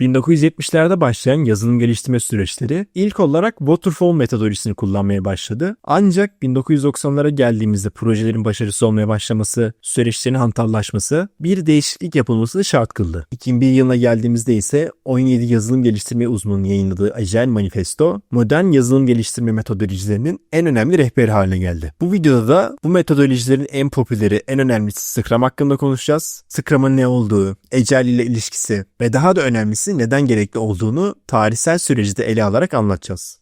1970'lerde başlayan yazılım geliştirme süreçleri ilk olarak waterfall metodolojisini kullanmaya başladı. Ancak 1990'lara geldiğimizde projelerin başarısı olmaya başlaması, süreçlerin hantallaşması bir değişiklik yapılmasını şart kıldı. 2001 yılına geldiğimizde ise 17 yazılım geliştirme uzmanının yayınladığı Agile Manifesto, modern yazılım geliştirme metodolojilerinin en önemli rehberi haline geldi. Bu videoda da bu metodolojilerin en popüleri, en önemlisi Scrum hakkında konuşacağız. Scrum'ın ne olduğu, Agile ile ilişkisi ve daha da önemlisi neden gerekli olduğunu tarihsel süreci de ele alarak anlatacağız.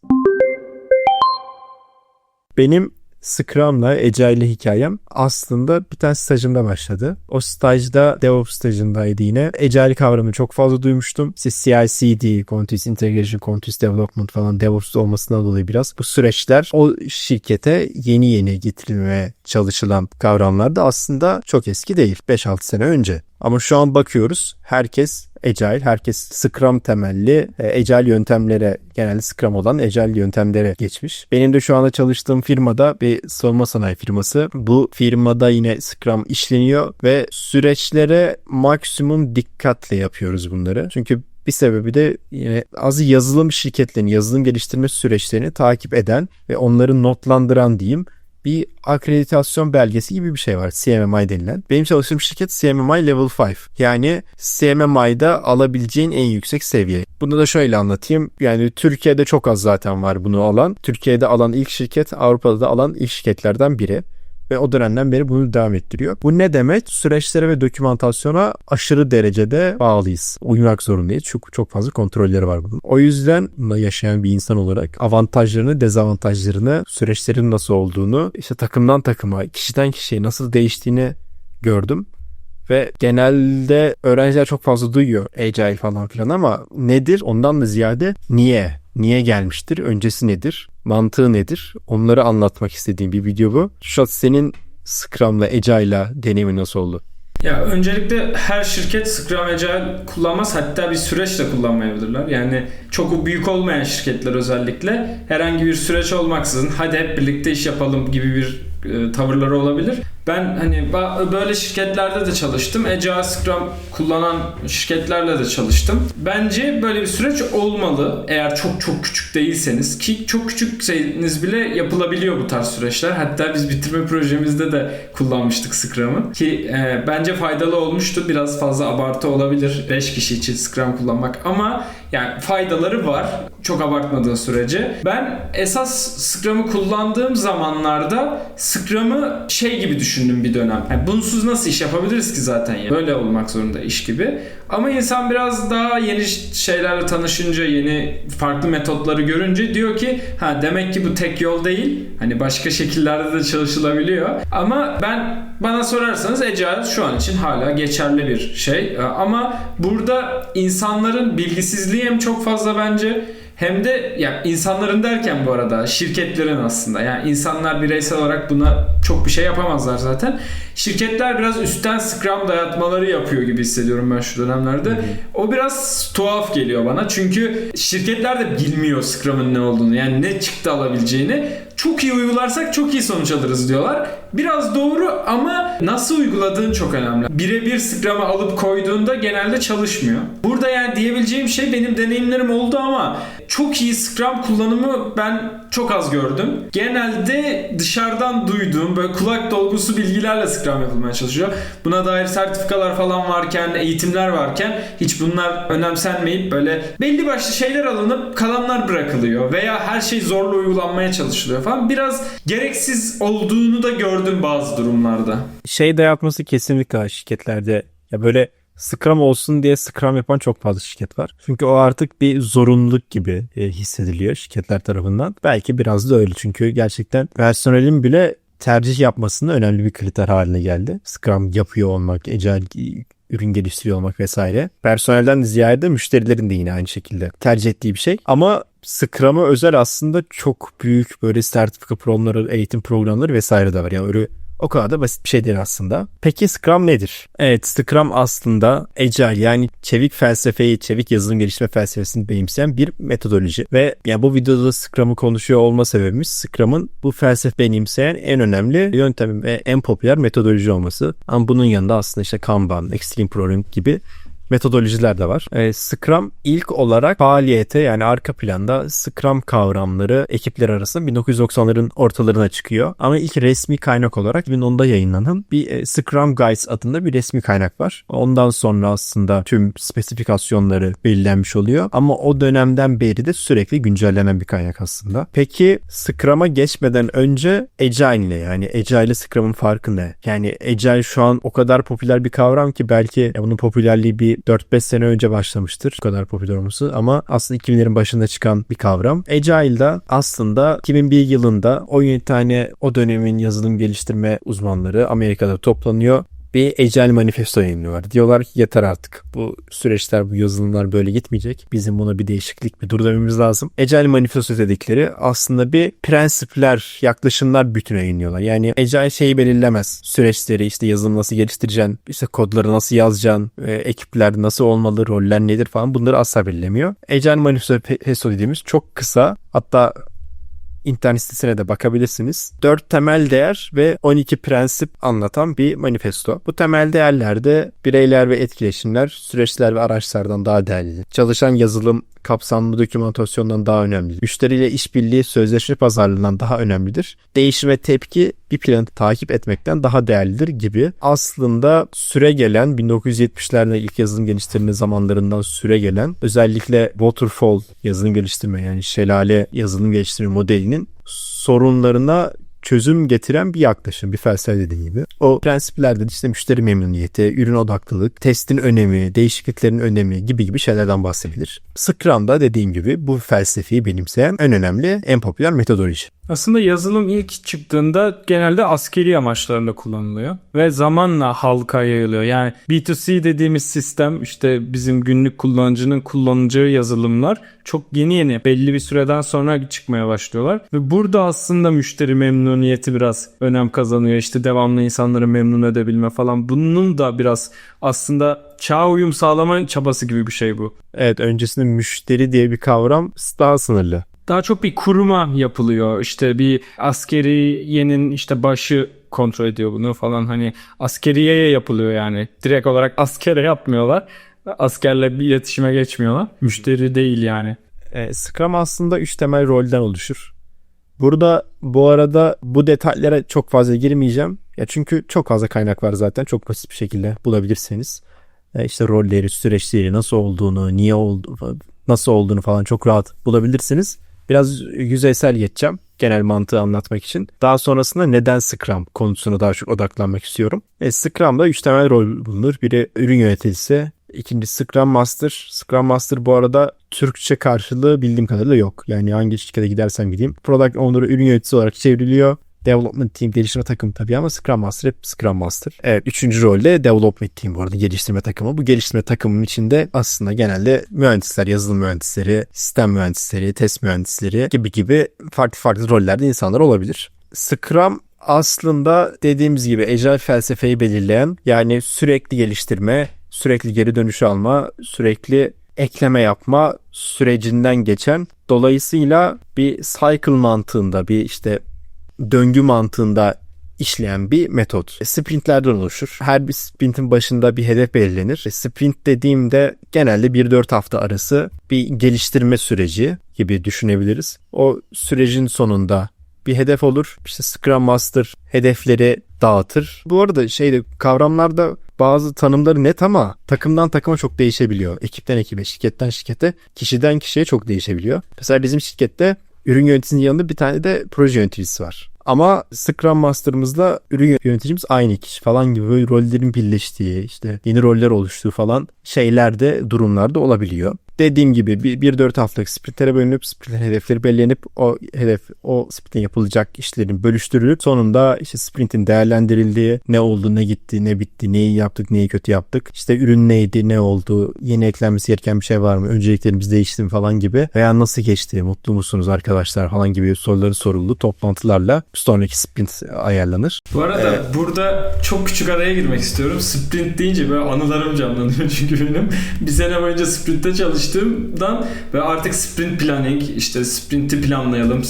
Benim Scrum'la Agile hikayem aslında bir tane stajımda başladı. O stajda DevOps stajındaydı yine. Agile kavramını çok fazla duymuştum. İşte CI/CD, Continuous Integration, Continuous Development falan DevOps olmasından dolayı biraz bu süreçler o şirkete yeni yeni getirilmeye çalışılan kavramlar da aslında çok eski değil. 5-6 sene önce. Ama şu an bakıyoruz herkes Agile, herkes Scrum temelli e, Agile yöntemlere genelde Scrum olan Agile yöntemlere geçmiş. Benim de şu anda çalıştığım firmada bir savunma sanayi firması. Bu firmada yine Scrum işleniyor ve süreçlere maksimum dikkatle yapıyoruz bunları. Çünkü bir sebebi de yine az yazılım şirketlerinin yazılım geliştirme süreçlerini takip eden ve onları notlandıran diyeyim bir akreditasyon belgesi gibi bir şey var. CMMI denilen. Benim çalıştığım şirket CMMI Level 5. Yani CMMI'da alabileceğin en yüksek seviye. Bunu da şöyle anlatayım. Yani Türkiye'de çok az zaten var bunu alan. Türkiye'de alan ilk şirket Avrupa'da da alan ilk şirketlerden biri ve o dönemden beri bunu devam ettiriyor. Bu ne demek? Süreçlere ve dokümantasyona aşırı derecede bağlıyız. Uymak zorundayız. Çünkü çok fazla kontrolleri var bunun. O yüzden yaşayan bir insan olarak avantajlarını, dezavantajlarını, süreçlerin nasıl olduğunu, işte takımdan takıma, kişiden kişiye nasıl değiştiğini gördüm. Ve genelde öğrenciler çok fazla duyuyor Agile falan filan ama nedir? Ondan da ziyade niye? Niye gelmiştir? Öncesi nedir? Mantığı nedir? Onları anlatmak istediğim bir video bu. Şu senin Scrum'la Agile'la deneyimi nasıl oldu? Ya öncelikle her şirket Scrum Agile kullanmaz hatta bir süreç de kullanmayabilirler. Yani çok büyük olmayan şirketler özellikle herhangi bir süreç olmaksızın hadi hep birlikte iş yapalım gibi bir e, tavırları olabilir. Ben hani böyle şirketlerde de çalıştım. Agile Scrum kullanan şirketlerle de çalıştım. Bence böyle bir süreç olmalı. Eğer çok çok küçük değilseniz ki çok küçükseniz bile yapılabiliyor bu tarz süreçler. Hatta biz bitirme projemizde de kullanmıştık Scrum'ı ki e, bence faydalı olmuştu. Biraz fazla abartı olabilir 5 kişi için Scrum kullanmak ama yani faydaları var. Çok abartmadığın sürece. Ben esas Scrum'ı kullandığım zamanlarda Scrum'ı şey gibi düşündüm bir dönem. Yani bunsuz nasıl iş yapabiliriz ki zaten ya? Böyle olmak zorunda iş gibi. Ama insan biraz daha yeni şeylerle tanışınca, yeni farklı metotları görünce diyor ki ha demek ki bu tek yol değil. Hani başka şekillerde de çalışılabiliyor. Ama ben bana sorarsanız Agile şu an için hala geçerli bir şey. Ama burada insanların bilgisizliği hem çok fazla bence hem de ya insanların derken bu arada şirketlerin aslında yani insanlar bireysel olarak buna çok bir şey yapamazlar zaten. Şirketler biraz üstten Scrum dayatmaları yapıyor gibi hissediyorum ben şu dönemlerde. Hı hı. O biraz tuhaf geliyor bana. Çünkü şirketler de bilmiyor Scrum'ın ne olduğunu. Yani ne çıktı alabileceğini çok iyi uygularsak çok iyi sonuç alırız diyorlar. Biraz doğru ama nasıl uyguladığın çok önemli. Birebir Scrum'ı alıp koyduğunda genelde çalışmıyor. Burada yani diyebileceğim şey benim deneyimlerim oldu ama çok iyi Scrum kullanımı ben çok az gördüm. Genelde dışarıdan duyduğum böyle kulak dolgusu bilgilerle Scrum yapılmaya çalışıyor. Buna dair sertifikalar falan varken, eğitimler varken hiç bunlar önemsenmeyip böyle belli başlı şeyler alınıp kalanlar bırakılıyor veya her şey zorla uygulanmaya çalışılıyor falan. Biraz gereksiz olduğunu da gördüm bazı durumlarda. Şey dayatması kesinlikle şirketlerde ya böyle Scrum olsun diye Scrum yapan çok fazla şirket var. Çünkü o artık bir zorunluluk gibi e, hissediliyor şirketler tarafından. Belki biraz da öyle çünkü gerçekten personelin bile tercih yapmasının önemli bir kriter haline geldi. Scrum yapıyor olmak, Agile ürün geliştiriyor olmak vesaire. Personelden ziyade müşterilerin de yine aynı şekilde tercih ettiği bir şey. Ama Scrum'a özel aslında çok büyük böyle sertifika programları, eğitim programları vesaire de var. Yani öyle o kadar da basit bir şey değil aslında. Peki Scrum nedir? Evet Scrum aslında Agile yani çevik felsefeyi, çevik yazılım geliştirme felsefesini benimseyen bir metodoloji. Ve yani bu videoda Scrum'ı konuşuyor olma sebebimiz Scrum'ın bu felsefe benimseyen en önemli yöntem ve en popüler metodoloji olması. Ama bunun yanında aslında işte Kanban, Extreme Programming gibi metodolojiler de var. E, Scrum ilk olarak faaliyete yani arka planda Scrum kavramları ekipler arasında 1990'ların ortalarına çıkıyor. Ama ilk resmi kaynak olarak 2010'da yayınlanan bir e, Scrum Guides adında bir resmi kaynak var. Ondan sonra aslında tüm spesifikasyonları belirlenmiş oluyor. Ama o dönemden beri de sürekli güncellenen bir kaynak aslında. Peki Scrum'a geçmeden önce Agile ile yani Agile ile Scrum'ın farkı ne? Yani Agile şu an o kadar popüler bir kavram ki belki bunun popülerliği bir 4-5 sene önce başlamıştır. Bu kadar popüler olması ama aslında 2000'lerin başında çıkan bir kavram. Agile'da aslında 2001 yılında 17 tane o dönemin yazılım geliştirme uzmanları Amerika'da toplanıyor bir Agile manifesto yayınlıyorlar. Diyorlar ki yeter artık. Bu süreçler, bu yazılımlar böyle gitmeyecek. Bizim buna bir değişiklik, bir dur dememiz lazım. Agile manifesto dedikleri aslında bir prensipler, yaklaşımlar bütünü yayınlıyorlar. Yani Agile şeyi belirlemez. Süreçleri işte yazılım nasıl geliştireceksin, işte kodları nasıl yazacaksın, e, ekipler nasıl olmalı, roller nedir falan bunları asla belirlemiyor. Agile manifesto dediğimiz çok kısa hatta internet sitesine de bakabilirsiniz. 4 temel değer ve 12 prensip anlatan bir manifesto. Bu temel değerlerde bireyler ve etkileşimler süreçler ve araçlardan daha değerlidir. Çalışan yazılım kapsamlı dokümantasyondan daha önemlidir. Müşteriyle işbirliği sözleşme pazarlığından daha önemlidir. Değişim ve tepki bir planı takip etmekten daha değerlidir gibi. Aslında süre gelen 1970'lerde ilk yazılım geliştirme zamanlarından süre gelen özellikle waterfall yazılım geliştirme yani şelale yazılım geliştirme modelinin sorunlarına çözüm getiren bir yaklaşım, bir felsefe dediğim gibi. O prensiplerde de işte müşteri memnuniyeti, ürün odaklılık, testin önemi, değişikliklerin önemi gibi gibi şeylerden bahsedilir. Scrum'da dediğim gibi bu felsefeyi benimseyen en önemli, en popüler metodoloji. Aslında yazılım ilk çıktığında genelde askeri amaçlarında kullanılıyor ve zamanla halka yayılıyor. Yani B2C dediğimiz sistem işte bizim günlük kullanıcının kullanacağı yazılımlar çok yeni yeni belli bir süreden sonra çıkmaya başlıyorlar. Ve burada aslında müşteri memnuniyeti biraz önem kazanıyor. İşte devamlı insanları memnun edebilme falan. Bunun da biraz aslında çağ uyum sağlama çabası gibi bir şey bu. Evet öncesinde müşteri diye bir kavram daha sınırlı. Daha çok bir kuruma yapılıyor. İşte bir askeriyenin işte başı kontrol ediyor bunu falan hani askeriyeye yapılıyor yani. Direkt olarak askere yapmıyorlar. Askerle bir iletişime geçmiyorlar. Müşteri değil yani. E, Scrum aslında 3 temel rolden oluşur. Burada bu arada bu detaylara çok fazla girmeyeceğim. Ya çünkü çok fazla kaynak var zaten. Çok basit bir şekilde bulabilirsiniz. E, işte rolleri, süreçleri nasıl olduğunu, niye oldu, nasıl olduğunu falan çok rahat bulabilirsiniz. Biraz yüzeysel geçeceğim genel mantığı anlatmak için. Daha sonrasında neden Scrum konusuna daha çok odaklanmak istiyorum. E, Scrum'da 3 temel rol bulunur. Biri ürün yöneticisi, İkincisi Scrum Master. Scrum Master bu arada Türkçe karşılığı bildiğim kadarıyla yok. Yani hangi şirkete gidersem gideyim. Product Owner'ı ürün yöneticisi olarak çevriliyor. Development Team geliştirme takımı tabii ama Scrum Master hep Scrum Master. Evet üçüncü rolde Development Team bu arada geliştirme takımı. Bu geliştirme takımının içinde aslında genelde mühendisler, yazılım mühendisleri, sistem mühendisleri, test mühendisleri gibi gibi farklı farklı rollerde insanlar olabilir. Scrum aslında dediğimiz gibi Agile felsefeyi belirleyen yani sürekli geliştirme, sürekli geri dönüş alma, sürekli ekleme yapma sürecinden geçen dolayısıyla bir cycle mantığında bir işte döngü mantığında işleyen bir metot. Sprintlerden oluşur. Her bir sprintin başında bir hedef belirlenir. Sprint dediğimde genelde 1-4 hafta arası bir geliştirme süreci gibi düşünebiliriz. O sürecin sonunda bir hedef olur. İşte Scrum Master hedefleri dağıtır. Bu arada şeyde kavramlarda bazı tanımları net ama takımdan takıma çok değişebiliyor. Ekipten ekibe, şirketten şirkete, kişiden kişiye çok değişebiliyor. Mesela bizim şirkette ürün yöneticisinin yanında bir tane de proje yöneticisi var. Ama Scrum Master'ımızla ürün yöneticimiz aynı kişi falan gibi rollerin birleştiği, işte yeni roller oluştuğu falan şeylerde, durumlarda olabiliyor. Dediğim gibi bir, bir dört haftalık sprintlere bölünüp sprint hedefleri belirlenip o hedef o sprintin yapılacak işlerin bölüştürülüp sonunda işte sprintin değerlendirildiği ne oldu ne gitti ne bitti neyi yaptık neyi kötü yaptık işte ürün neydi ne oldu yeni eklenmesi gereken bir şey var mı önceliklerimiz değişti mi falan gibi veya nasıl geçti mutlu musunuz arkadaşlar falan gibi soruları soruldu toplantılarla sonraki sprint ayarlanır. Bu arada burada çok küçük araya girmek istiyorum. Sprint deyince böyle anılarım canlanıyor çünkü benim. Bir sene boyunca sprintte çalıştım çalıştığımdan ve artık sprint planning işte sprinti planlayalım.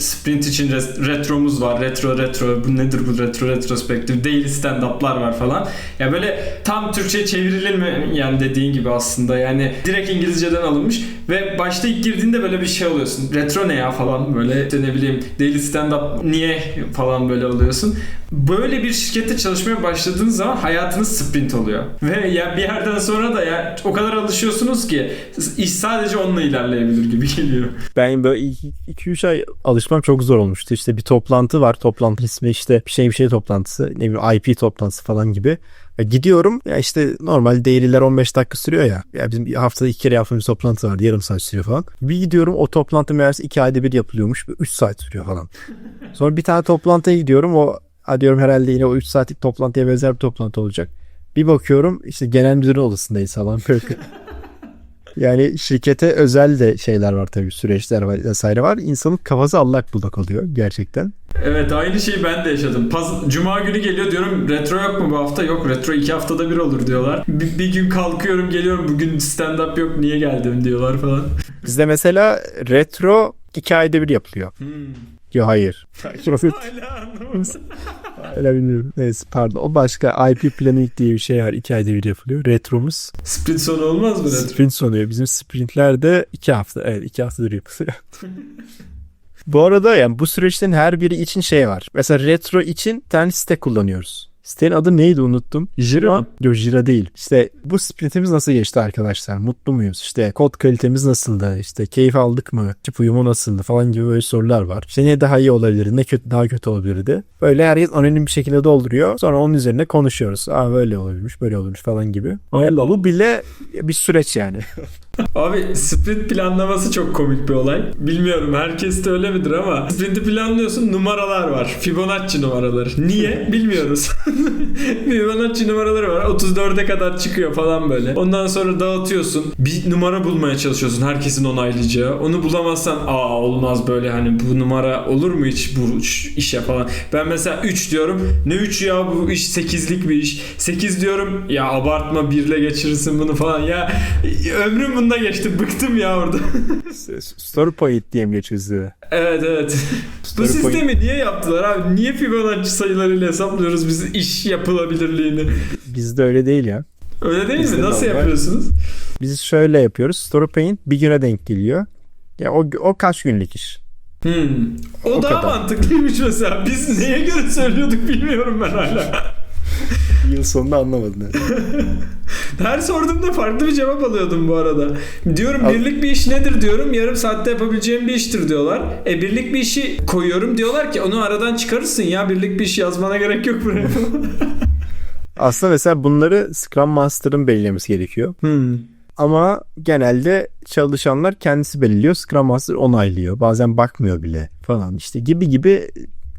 Sprint için retromuz var. Retro retro bu nedir bu retro retrospektif daily stand-up'lar var falan. Ya böyle tam Türkçe çevrilmeyen dediğin gibi aslında yani direkt İngilizceden alınmış ve başta ilk girdiğinde böyle bir şey oluyorsun. Retro ne ya falan böyle işte ne bileyim daily stand-up niye falan böyle oluyorsun. Böyle bir şirkette çalışmaya başladığın zaman hayatınız sprint oluyor. Ve ya bir yerden sonra da ya o kadar alışıyorsunuz ki iş sadece onunla ilerleyebilir gibi geliyor. Ben böyle 2-3 ay alışmam çok zor olmuştu. İşte bir toplantı var. Toplantı ismi işte bir şey bir şey toplantısı. Ne bileyim IP toplantısı falan gibi. Ya gidiyorum ya işte normal daily'ler 15 dakika sürüyor ya. Ya bizim bir haftada iki kere yaptığımız toplantı vardı. Yarım saat sürüyor falan. Bir gidiyorum o toplantı meğerse iki ayda bir yapılıyormuş. 3 saat sürüyor falan. Sonra bir tane toplantıya gidiyorum. O diyorum herhalde yine o 3 saatlik toplantıya benzer bir toplantı olacak. Bir bakıyorum işte genel müdürün odasındayız falan. Yani şirkete özel de şeyler var tabii süreçler var vesaire var. İnsanın kafası allak bullak oluyor gerçekten. Evet aynı şeyi ben de yaşadım. Paz, Cuma günü geliyor diyorum retro yok mu bu hafta? Yok retro iki haftada bir olur diyorlar. Bir, bir gün kalkıyorum geliyorum bugün stand up yok niye geldim diyorlar falan. Bizde mesela retro iki ayda bir yapılıyor. Hmm. Yok hayır. Hala anlamadım. Öyle bilmiyorum. Neyse pardon. O başka IP planning diye bir şey var. iki ayda bir yapılıyor. Retromuz. Sprint sonu olmaz mı retro? Sprint sonu. Bizim sprintler de iki hafta. Evet iki haftadır yapılıyor. bu arada yani bu süreçlerin her biri için şey var. Mesela retro için tane site kullanıyoruz. Sitenin adı neydi unuttum. Jira. Yok Jira değil. İşte bu sprintimiz nasıl geçti arkadaşlar? Mutlu muyuz? İşte kod kalitemiz nasıldı? İşte keyif aldık mı? Tip uyumu nasıldı? Falan gibi böyle sorular var. İşte ne daha iyi olabilirdi? Ne kötü daha kötü olabilirdi? Böyle herkes anonim bir şekilde dolduruyor. Sonra onun üzerine konuşuyoruz. Aa böyle olabilirmiş, böyle olabilirmiş falan gibi. Ama bu bile bir süreç yani. Abi sprint planlaması çok komik bir olay. Bilmiyorum herkes de öyle midir ama sprinti planlıyorsun numaralar var. Fibonacci numaraları. Niye? Bilmiyoruz. Fibonacci numaraları var. 34'e kadar çıkıyor falan böyle. Ondan sonra dağıtıyorsun. Bir numara bulmaya çalışıyorsun herkesin onaylayacağı. Onu bulamazsan aa olmaz böyle hani bu numara olur mu hiç bu işe falan. Ben mesela 3 diyorum. Ne 3 ya bu iş 8'lik bir iş. 8 diyorum ya abartma 1 ile geçirirsin bunu falan. Ya ömrüm bunda geçti. Bıktım ya orada. Story point diye mi geçiyor evet evet. bu Story point. sistemi niye yaptılar abi? Niye Fibonacci sayılarıyla hesaplıyoruz biz iş yapılabilirliğini? Bizde öyle değil ya. Öyle değil Bizde mi? Nasıl normal. yapıyorsunuz? Biz şöyle yapıyoruz. Story point bir güne denk geliyor. Ya o, o kaç günlük iş? Hmm. O, O daha kadar. mantıklıymış mesela. Biz neye göre söylüyorduk bilmiyorum ben hala. Yıl sonunda anlamadım. Her sorduğumda farklı bir cevap alıyordum bu arada. Diyorum Al- birlik bir iş nedir diyorum. Yarım saatte yapabileceğim bir iştir diyorlar. E birlik bir işi koyuyorum diyorlar ki onu aradan çıkarırsın ya birlik bir iş yazmana gerek yok buraya. Aslında mesela bunları Scrum Master'ın belirlemesi gerekiyor. hmm. Ama genelde çalışanlar kendisi belirliyor. Scrum Master onaylıyor. Bazen bakmıyor bile falan işte gibi gibi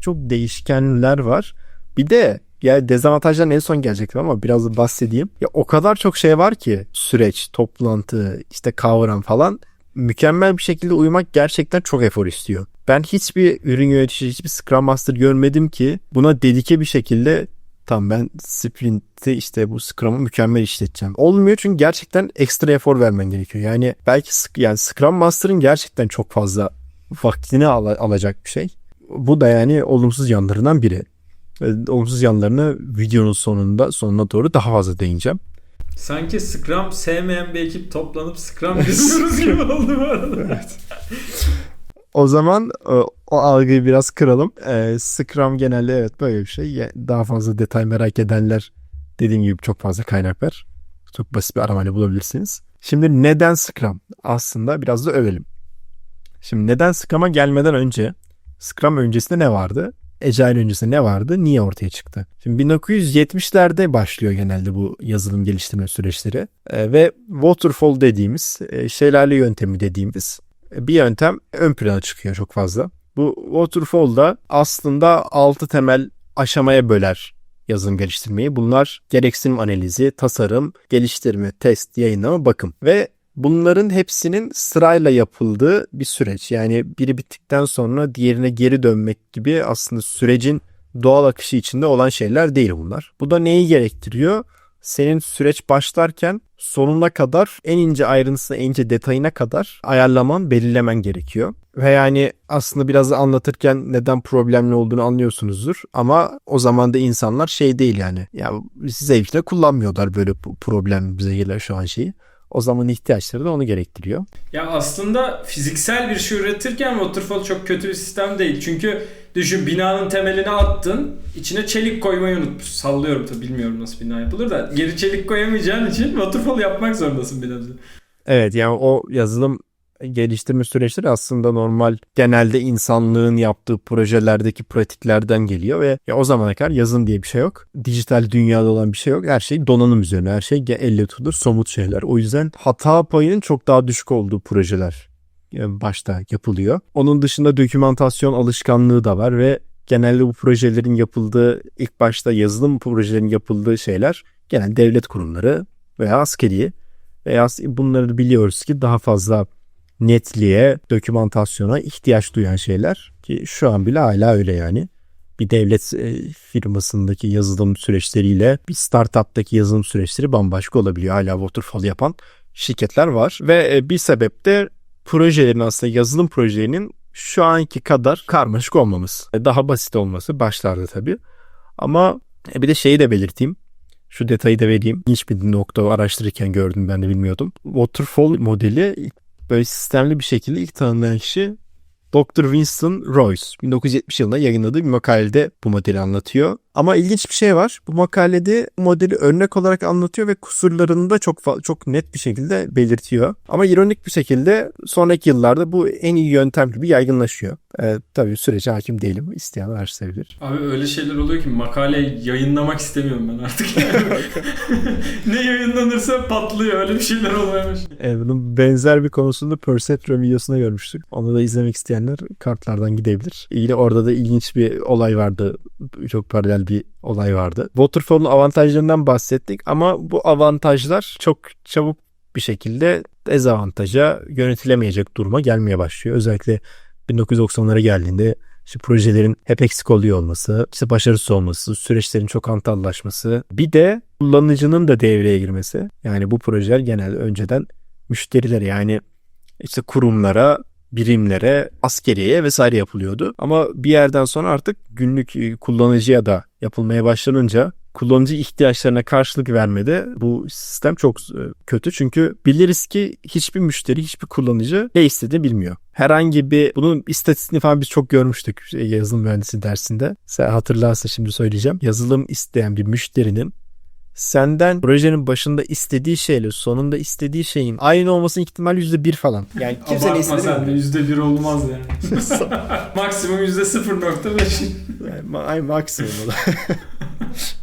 çok değişkenler var. Bir de ya dezavantajlar en son gelecektim ama biraz da bahsedeyim. Ya o kadar çok şey var ki süreç, toplantı, işte kavram falan mükemmel bir şekilde uyumak gerçekten çok efor istiyor. Ben hiçbir ürün yöneticisi, hiçbir Scrum Master görmedim ki buna dedike bir şekilde tam ben sprint'i işte bu Scrum'ı mükemmel işleteceğim. Olmuyor çünkü gerçekten ekstra efor vermen gerekiyor. Yani belki yani Scrum Master'ın gerçekten çok fazla vaktini al- alacak bir şey. Bu da yani olumsuz yanlarından biri. Olumsuz yanlarını videonun sonunda sonuna doğru daha fazla değineceğim. Sanki Scrum sevmeyen bir ekip toplanıp Scrum yapıyoruz gibi oldu bu arada. O zaman e, o algıyı biraz kıralım. E, Scrum genelde evet böyle bir şey. Daha fazla detay merak edenler dediğim gibi çok fazla kaynak var. Çok basit bir aramayla bulabilirsiniz. Şimdi neden Scrum? Aslında biraz da övelim. Şimdi neden Scrum'a gelmeden önce Scrum öncesinde ne vardı? Agile öncesinde ne vardı? Niye ortaya çıktı? Şimdi 1970'lerde başlıyor genelde bu yazılım geliştirme süreçleri. E, ve waterfall dediğimiz e, şelale yöntemi dediğimiz bir yöntem ön plana çıkıyor çok fazla. Bu waterfall'da aslında 6 temel aşamaya böler yazılım geliştirmeyi. Bunlar gereksinim analizi, tasarım, geliştirme, test, yayınlama, bakım ve bunların hepsinin sırayla yapıldığı bir süreç. Yani biri bittikten sonra diğerine geri dönmek gibi aslında sürecin doğal akışı içinde olan şeyler değil bunlar. Bu da neyi gerektiriyor? senin süreç başlarken sonuna kadar en ince ayrıntısına, en ince detayına kadar ayarlaman, belirlemen gerekiyor. Ve yani aslında biraz anlatırken neden problemli olduğunu anlıyorsunuzdur. Ama o zaman da insanlar şey değil yani. Ya zevkle kullanmıyorlar böyle problem bize gelen şu an şeyi. O zaman ihtiyaçları da onu gerektiriyor. Ya aslında fiziksel bir şey üretirken waterfall çok kötü bir sistem değil. Çünkü düşün binanın temelini attın. içine çelik koymayı unutmuş. Sallıyorum tabii bilmiyorum nasıl bina yapılır da. Geri çelik koyamayacağın için waterfall yapmak zorundasın nebze. Evet yani o yazılım geliştirme süreçleri aslında normal genelde insanlığın yaptığı projelerdeki pratiklerden geliyor ve ya o zamana kadar yazın diye bir şey yok. Dijital dünyada olan bir şey yok. Her şey donanım üzerine. Her şey elle tutulur somut şeyler. O yüzden hata payının çok daha düşük olduğu projeler e, başta yapılıyor. Onun dışında dokümantasyon alışkanlığı da var ve genelde bu projelerin yapıldığı ilk başta yazılım projelerin yapıldığı şeyler genel devlet kurumları veya askeri veya bunları biliyoruz ki daha fazla netliğe, dokümantasyona ihtiyaç duyan şeyler ki şu an bile hala öyle yani. Bir devlet e, firmasındaki yazılım süreçleriyle bir startup'taki yazılım süreçleri bambaşka olabiliyor. Hala waterfall yapan şirketler var ve e, bir sebep de projelerin aslında yazılım projelerinin şu anki kadar karmaşık olmaması. E, daha basit olması başlarda tabii. Ama bir de şeyi de belirteyim. Şu detayı da vereyim. Hiçbir nokta araştırırken gördüm ben de bilmiyordum. Waterfall modeli böyle sistemli bir şekilde ilk tanımlayan kişi Dr. Winston Royce 1970 yılında yayınladığı bir makalede bu modeli anlatıyor. Ama ilginç bir şey var. Bu makalede modeli örnek olarak anlatıyor ve kusurlarını da çok çok net bir şekilde belirtiyor. Ama ironik bir şekilde sonraki yıllarda bu en iyi yöntem gibi yaygınlaşıyor. Ee, tabii sürece hakim değilim. İsteyen araştırabilir. Abi öyle şeyler oluyor ki makale yayınlamak istemiyorum ben artık. ne yayınlanırsa patlıyor. Öyle bir şeyler başlıyor. Ee, bunun benzer bir konusunda Perceptron videosunda görmüştük. Onu da izlemek isteyenler kartlardan gidebilir. İyi orada da ilginç bir olay vardı. Çok paralel bir olay vardı. Waterfall'un avantajlarından bahsettik ama bu avantajlar çok çabuk bir şekilde dezavantaja yönetilemeyecek duruma gelmeye başlıyor. Özellikle 1990'lara geldiğinde işte projelerin hep eksik oluyor olması, işte başarısız olması, süreçlerin çok antallaşması, bir de kullanıcının da devreye girmesi. Yani bu projeler genelde önceden müşterilere yani işte kurumlara birimlere, askeriye vesaire yapılıyordu. Ama bir yerden sonra artık günlük e, kullanıcıya da yapılmaya başlanınca kullanıcı ihtiyaçlarına karşılık vermede bu sistem çok e, kötü. Çünkü biliriz ki hiçbir müşteri, hiçbir kullanıcı ne istediğini bilmiyor. Herhangi bir bunun istatistiğini falan biz çok görmüştük e, yazılım mühendisi dersinde. Sen hatırlarsa şimdi söyleyeceğim. Yazılım isteyen bir müşterinin senden projenin başında istediği şeyle sonunda istediği şeyin aynı olmasının ihtimali yüzde bir falan. Yani kimse ne istediğini sen de yüzde bir olmaz yani. Maksimum yüzde sıfır nokta beş. Ay maksimum o.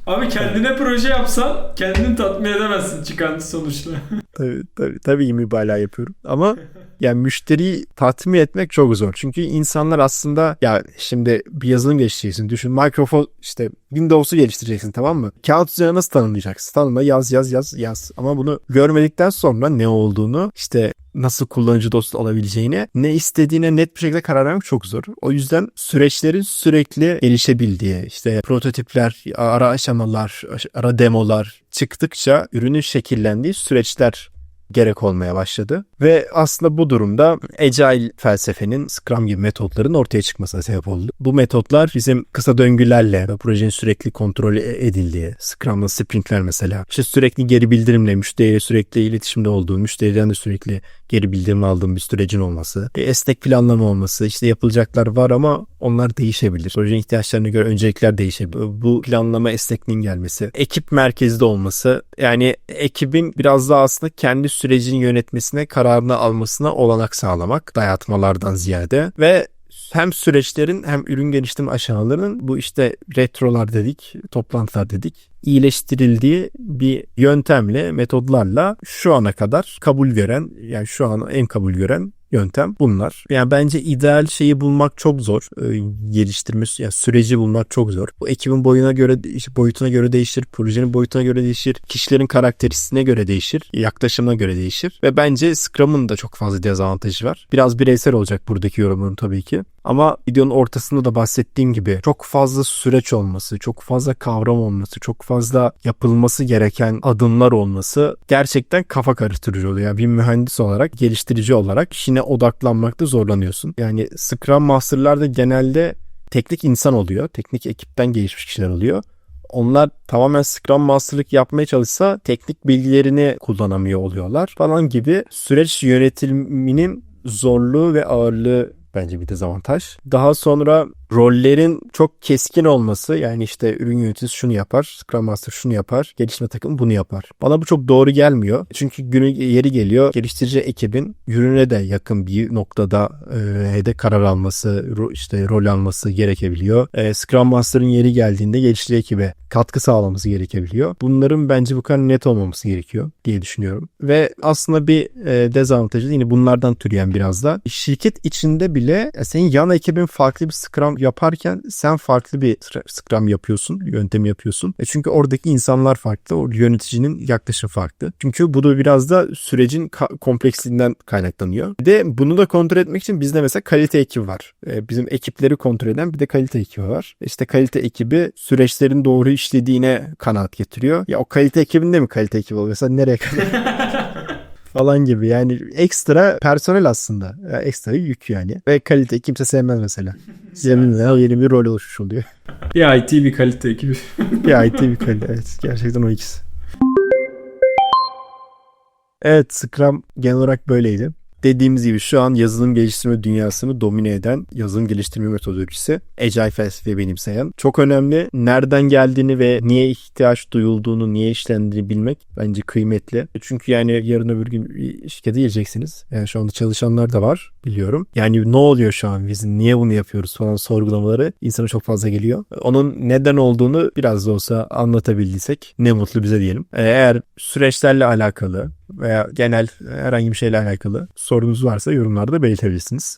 Abi kendine proje yapsan kendini tatmin edemezsin çıkan sonuçla. tabii, tabii, tabii mübalağa yapıyorum. Ama yani müşteriyi tatmin etmek çok zor. Çünkü insanlar aslında ya şimdi bir yazılım geliştireceksin. Düşün Microsoft işte Windows'u geliştireceksin tamam mı? Kağıt üzerine nasıl tanımlayacaksın? Tanımla yaz yaz yaz yaz. Ama bunu görmedikten sonra ne olduğunu işte nasıl kullanıcı dostu olabileceğini ne istediğine net bir şekilde karar vermek çok zor. O yüzden süreçlerin sürekli gelişebildiği işte prototipler, ara aşamalar, ara demolar çıktıkça ürünün şekillendiği süreçler gerek olmaya başladı. Ve aslında bu durumda Agile felsefenin Scrum gibi metotların ortaya çıkmasına sebep oldu. Bu metotlar bizim kısa döngülerle ve projenin sürekli kontrol edildiği, Scrum'la sprintler mesela, işte sürekli geri bildirimle, müşteriyle sürekli iletişimde olduğu, müşteriden de sürekli geri bildirim aldığım bir sürecin olması, esnek planlama olması, işte yapılacaklar var ama onlar değişebilir. Projenin ihtiyaçlarına göre öncelikler değişebilir. Bu planlama esnekliğin gelmesi, ekip merkezde olması, yani ekibin biraz daha aslında kendi sürecini yönetmesine, kararını almasına olanak sağlamak dayatmalardan ziyade ve hem süreçlerin hem ürün geliştirme aşamalarının bu işte retrolar dedik, toplantılar dedik iyileştirildiği bir yöntemle, metodlarla şu ana kadar kabul gören yani şu an en kabul gören yöntem bunlar. Yani bence ideal şeyi bulmak çok zor. Ee, geliştirme yani süreci bulmak çok zor. Bu ekibin boyuna göre boyutuna göre değişir, projenin boyutuna göre değişir, kişilerin karakteristiğine göre değişir, yaklaşımına göre değişir ve bence Scrum'un da çok fazla dezavantajı var. Biraz bireysel olacak buradaki yorumlarım tabii ki. Ama videonun ortasında da bahsettiğim gibi çok fazla süreç olması, çok fazla kavram olması, çok fazla yapılması gereken adımlar olması gerçekten kafa karıştırıcı oluyor. Yani bir mühendis olarak, geliştirici olarak işine odaklanmakta zorlanıyorsun. Yani Scrum Master'lar da genelde teknik insan oluyor. Teknik ekipten gelişmiş kişiler oluyor. Onlar tamamen Scrum Master'lık yapmaya çalışsa teknik bilgilerini kullanamıyor oluyorlar falan gibi süreç yönetiminin zorluğu ve ağırlığı bence bir dezavantaj. Daha sonra rollerin çok keskin olması yani işte ürün yöneticisi şunu yapar, Scrum Master şunu yapar, gelişme takımı bunu yapar. Bana bu çok doğru gelmiyor. Çünkü günü yeri geliyor geliştirici ekibin ürüne de yakın bir noktada e, de karar alması, ro- işte rol alması gerekebiliyor. E, Scrum Master'ın yeri geldiğinde geliştirici ekibe katkı sağlaması gerekebiliyor. Bunların bence bu kadar net olmaması gerekiyor diye düşünüyorum. Ve aslında bir e, dezavantajı yine bunlardan türeyen biraz da şirket içinde bile senin yan ekibin farklı bir Scrum yaparken sen farklı bir Scrum yapıyorsun, yöntem yapıyorsun. E çünkü oradaki insanlar farklı, o yöneticinin yaklaşımı farklı. Çünkü bu da biraz da sürecin kompleksliğinden kaynaklanıyor. Bir de bunu da kontrol etmek için bizde mesela kalite ekibi var. E, bizim ekipleri kontrol eden bir de kalite ekibi var. İşte kalite ekibi süreçlerin doğru işlediğine kanaat getiriyor. Ya o kalite ekibinde mi kalite ekibi oluyor? Mesela nereye kadar? falan gibi. Yani ekstra personel aslında. Ya ekstra yük yani. Ve kalite kimse sevmez mesela. Yeminle yeni bir rol oluşmuş oluyor. Bir IT bir kalite ekibi. bir IT bir kalite. Evet gerçekten o ikisi. Evet Scrum genel olarak böyleydi Dediğimiz gibi şu an yazılım geliştirme dünyasını domine eden yazılım geliştirme metodolojisi Agile felsefe benimseyen. Çok önemli. Nereden geldiğini ve niye ihtiyaç duyulduğunu, niye işlendiğini bilmek bence kıymetli. Çünkü yani yarın öbür gün bir şirkete gireceksiniz. Yani şu anda çalışanlar da var biliyorum. Yani ne oluyor şu an bizim niye bunu yapıyoruz falan sorgulamaları insana çok fazla geliyor. Onun neden olduğunu biraz da olsa anlatabildiysek ne mutlu bize diyelim. Eğer süreçlerle alakalı veya genel herhangi bir şeyle alakalı sorunuz varsa yorumlarda belirtebilirsiniz.